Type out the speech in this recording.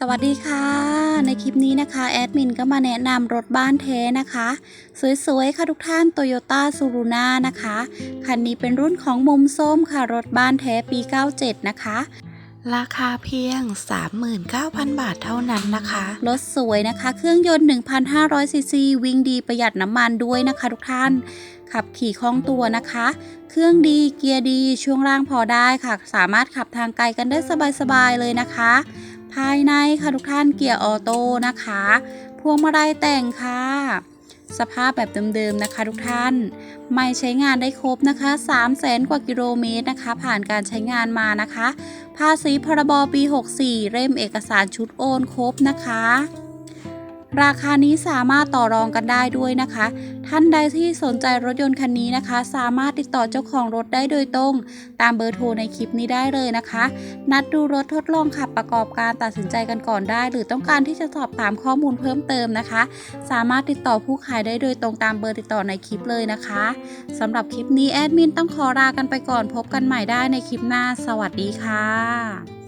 สวัสดีค่ะ ในคลิปนี้นะคะแอดมินก็มาแนะนำรถบ้านแท้นะคะ สวยๆ ค่ะทุกท่าน Toyota s u r u n a นะคะ คันนี้เป็นรุ่นของมุมส้มค่ะ รถบ้านแท้ปี 97 นะคะ ราคาเพียง 39,000 บาทเท่านั้นนะคะ รถสวยนะคะ เครื่องยนต์ 1,500 ซีซี วิ่งดีประหยัดน้ำมันด้วยนะคะทุกท่าน ขับขี่คล่องตัวนะคะ เครื่องดีเกียร์ดีช่วงล่างพอได้ค่ะ สามารถขับทางไกลกันได้สบายๆเลยนะคะ ภายในค่ะทุกท่านเกียร์ออโต้นะคะ พวงมาลัยแต่งค่ะ สภาพแบบเดิมๆนะคะทุกท่าน ไม่ใช้งานได้ครบนะคะ3 0 0แสนกว่ากิโลเมตรนะคะ ผ่านการใช้งานมานะคะ ภาษีพรบปี 64 เล่มเอกสารชุดโอนครบนะคะ ราคานี้สามารถต่อรองกันได้ด้วยนะคะ ท่านใดที่สนใจรถยนต์คันนี้นะคะ สามารถติดต่อเจ้าของรถได้โดยตรง ตามเบอร์โทรในคลิปนี้ได้เลยนะคะ นัดดูรถทดลองขับประกอบการตัดสินใจกันก่อนได้ หรือต้องการที่จะสอบถามข้อมูลเพิ่มเติมนะคะ สามารถติดต่อผู้ขายได้โดยตรงตามเบอร์ติดต่อในคลิปเลยนะคะสำหรับคลิปนี้แอดมินต้องขอลากันไปก่อนพบกันใหม่ได้ในคลิปหน้า สวัสดีค่ะ